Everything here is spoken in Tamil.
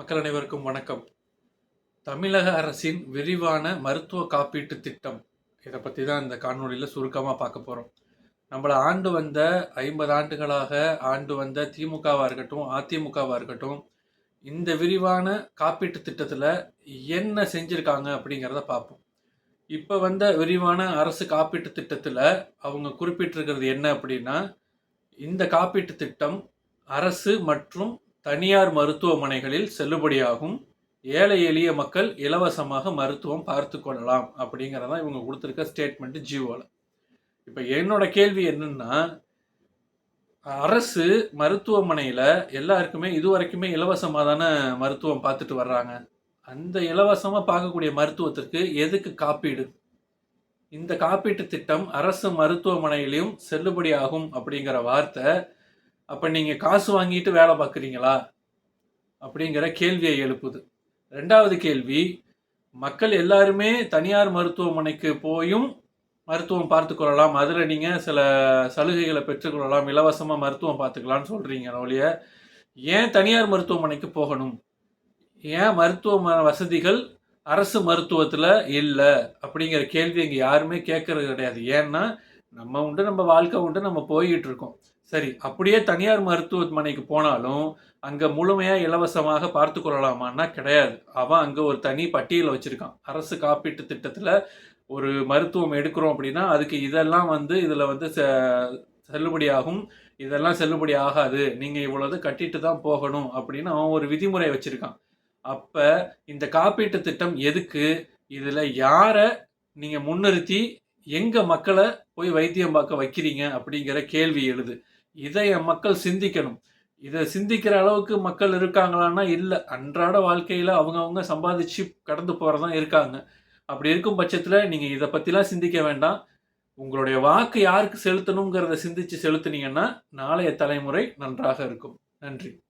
மக்கள் அனைவருக்கும் வணக்கம். தமிழக அரசின் விரிவான மருத்துவ காப்பீட்டு திட்டம். இதை பற்றி தான் இந்த காணொலியில் சுருக்கமாக பார்க்க போகிறோம் நம்மளை ஆண்டு வந்த ஐம்பது ஆண்டுகளாக ஆண்டு வந்த திமுகவாக இருக்கட்டும் அதிமுகவாக இருக்கட்டும் இந்த விரிவான காப்பீட்டு திட்டத்தில் என்ன செஞ்சுருக்காங்க அப்படிங்கிறத பார்ப்போம். இப்போ வந்த விரிவான அரசு காப்பீட்டு திட்டத்தில் அவங்க குறிப்பிட்டிருக்கிறது என்ன அப்படின்னா இந்த காப்பீட்டு திட்டம் அரசு மற்றும் தனியார் மருத்துவமனைகளில் செல்லுபடியாகும் ஏழை எளிய மக்கள் இலவசமாக மருத்துவம் பார்த்து கொள்ளலாம் அப்படிங்கிறதான் இவங்க கொடுத்துருக்க ஸ்டேட்மெண்ட் ஜியோவில் இப்போ என்னோட கேள்வி என்னன்னா அரசு மருத்துவமனையில் எல்லாருக்குமே இது வரைக்குமே இலவசமாக தானே மருத்துவம் பார்த்துட்டு வர்றாங்க. அந்த இலவசமாக பார்க்கக்கூடிய மருத்துவத்திற்கு எதுக்கு காப்பீடு? இந்த காப்பீட்டு திட்டம் அரசு மருத்துவமனையிலையும் செல்லுபடி ஆகும் அப்படிங்கிற வார்த்தை அப்போ நீங்கள் காசு வாங்கிட்டு வேலை பார்க்குறீங்களா? அப்படிங்கிற கேள்வியை எழுப்புது. ரெண்டாவது கேள்வி மக்கள் எல்லாருமே தனியார் மருத்துவமனைக்கு போயும் மருத்துவம் பார்த்து கொள்ளலாம் அதில் நீங்கள் சில சலுகைகளை பெற்றுக்கொள்ளலாம். இலவசமாக மருத்துவம் பார்த்துக்கலாம்னு சொல்கிறீங்க ஒழிய ஏன் தனியார் மருத்துவமனைக்கு போகணும்? ஏன் மருத்துவ வசதிகள் அரசு மருத்துவத்தில் இல்லை? அப்படிங்கிற கேள்வி இங்கே யாருமே கேட்கறது கிடையாது. ஏன்னா நம்ம உண்டு நம்ம வாழ்க்கை உண்டு நம்ம போய்கிட்டு இருக்கோம் சரி அப்படியே தனியார் மருத்துவமனைக்கு போனாலும் அங்கே முழுமையாக இலவசமாக பார்த்து கொள்ளலாமான்னா கிடையாது. அவன் அங்கே ஒரு தனி பட்டியலை வச்சுருக்கான். அரசு காப்பீட்டு திட்டத்தில் ஒரு மருத்துவம் எடுக்கிறோம் அப்படின்னா அதுக்கு இதெல்லாம் வந்து இதில் வந்து செல்லுபடியாகும். இதெல்லாம் செல்லுபடி ஆகாது. நீங்கள் இவ்வளோது கட்டிட்டு தான் போகணும் அப்படின்னு அவன் ஒரு விதிமுறை வச்சுருக்கான். அப்போ இந்த காப்பீட்டு திட்டம் எதுக்கு? இதில் யாரை நீங்கள் முன்னிறுத்தி எங்கள் மக்களை போய் வைத்தியம் பார்க்க வைக்கிறீங்க அப்படிங்கிற கேள்வி எழுது. இதை என் மக்கள் சிந்திக்கணும். இதை சிந்திக்கிற அளவுக்கு மக்கள் இருக்காங்களான்னா இல்லை. அன்றாட வாழ்க்கையில் அவங்கவுங்க சம்பாதிச்சு கடந்து போகிறதான் இருக்காங்க. அப்படி இருக்கும் பட்சத்தில் நீங்கள் இதை பற்றிலாம் சிந்திக்க வேண்டாம். உங்களுடைய வாக்கு யாருக்கு செலுத்தணுங்கிறத சிந்திச்சு செலுத்துனீங்கன்னா நாளைய தலைமுறை நன்றாக இருக்கும். நன்றி.